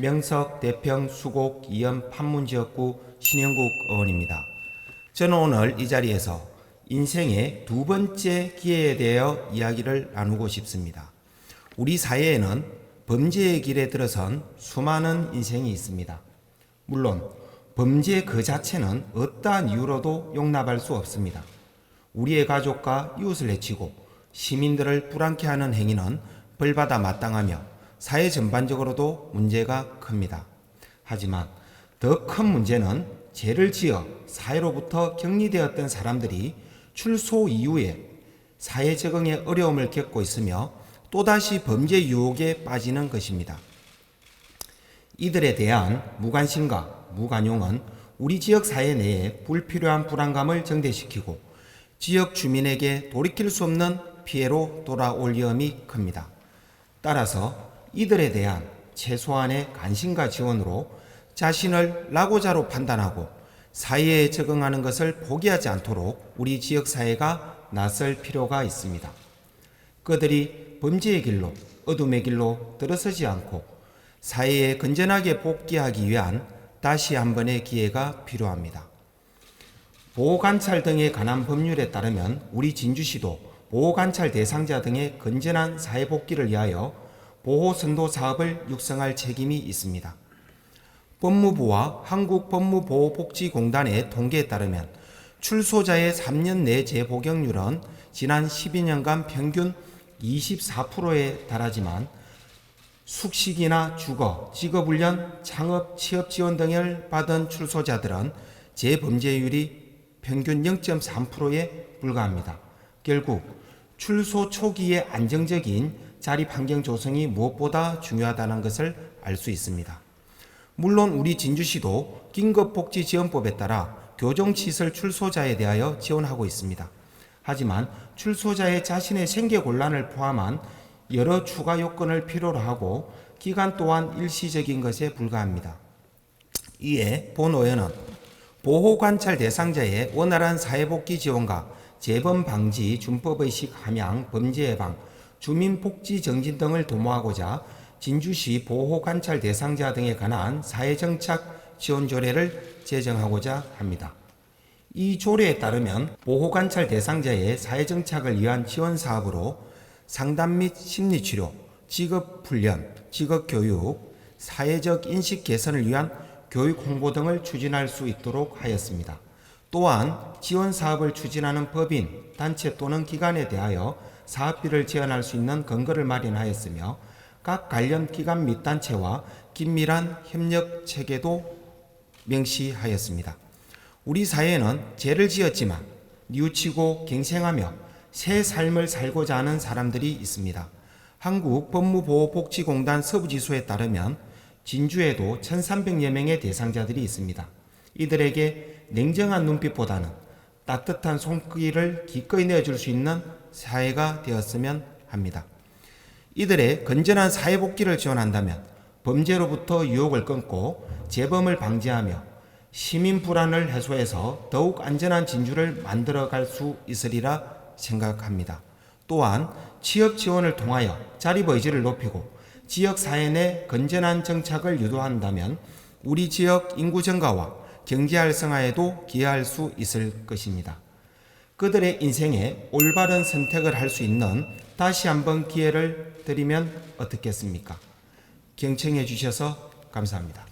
명석, 대평, 수곡, 이연, 판문지역구 신영국 의원입니다. 저는 오늘 이 자리에서 인생의 두 번째 기회에 대하여 이야기를 나누고 싶습니다. 우리 사회에는 범죄의 길에 들어선 수많은 인생이 있습니다. 물론 범죄 그 자체는 어떠한 이유로도 용납할 수 없습니다. 우리의 가족과 이웃을 해치고 시민들을 불안케 하는 행위는 벌받아 마땅하며 사회 전반적으로도 문제가 큽니다. 하지만 더 큰 문제는 죄를 지어 사회로부터 격리되었던 사람들이 출소 이후에 사회 적응에 어려움을 겪고 있으며 또다시 범죄 유혹에 빠지는 것입니다. 이들에 대한 무관심과 무관용은 우리 지역 사회 내에 불필요한 불안감을 증대시키고 지역 주민에게 돌이킬 수 없는 피해로 돌아올 위험이 큽니다. 따라서 이들에 대한 최소한의 관심과 지원으로 자신을 낙오자로 판단하고 사회에 적응하는 것을 포기하지 않도록 우리 지역 사회가 나설 필요가 있습니다. 그들이 범죄의 길로 어둠의 길로 들어서지 않고 사회에 건전하게 복귀하기 위한 다시 한 번의 기회가 필요합니다. 보호관찰 등에 관한 법률에 따르면 우리 진주시도 보호관찰 대상자 등의 건전한 사회복귀를 위하여 보호 선도 사업을 육성할 책임이 있습니다. 법무부와 한국법무보호복지공단의 통계에 따르면 출소자의 3년 내 재복역률은 지난 12년간 평균 24%에 달하지만 숙식이나 주거, 직업훈련, 창업, 취업 지원 등을 받은 출소자들은 재범죄율이 평균 0.3%에 불과합니다. 결국 출소 초기의 안정적인 자립 환경 조성이 무엇보다 중요하다는 것을 알 수 있습니다. 물론 우리 진주시도 긴급복지지원법에 따라 교정시설 출소자에 대하여 지원하고 있습니다. 하지만 출소자의 자신의 생계 곤란을 포함한 여러 추가 요건을 필요로 하고 기간 또한 일시적인 것에 불과합니다. 이에 본 의원은 보호관찰 대상자의 원활한 사회복귀 지원과 재범 방지 준법의 식 함양, 범죄 예방, 주민 복지 정진 등을 도모하고자 진주시 보호 관찰 대상자 등에 관한 사회 정착 지원 조례를 제정하고자 합니다. 이 조례에 따르면 보호 관찰 대상자의 사회 정착을 위한 지원 사업으로 상담 및 심리 치료, 직업 훈련, 직업 교육, 사회적 인식 개선을 위한 교육 홍보 등을 추진할 수 있도록 하였습니다. 또한 지원 사업을 추진하는 법인, 단체 또는 기관에 대하여 사업비를 제한할 수 있는 근거를 마련하였으며 각 관련 기관 및 단체와 긴밀한 협력 체계도 명시하였습니다. 우리 사회에는 죄를 지었지만 뉘우치고 갱생하며 새 삶을 살고자 하는 사람들이 있습니다. 한국 법무보호복지공단 서부지소에 따르면 진주에도 1,300여 명의 대상자들이 있습니다. 이들에게 냉정한 눈빛보다는 따뜻한 손길을 기꺼이 내어줄 수 있는 사회가 되었으면 합니다. 이들의 건전한 사회 복귀를 지원한다면 범죄로부터 유혹을 끊고 재범을 방지하며 시민 불안을 해소해서 더욱 안전한 진주를 만들어 갈 수 있으리라 생각합니다. 또한 취업 지원을 통하여 자립 의지를 높이고 지역 사회 내 건전한 정착을 유도한다면 우리 지역 인구 증가와 경제 활성화에도 기여할 수 있을 것입니다. 그들의 인생에 올바른 선택을 할 수 있는 다시 한번 기회를 드리면 어떻겠습니까? 경청해 주셔서 감사합니다.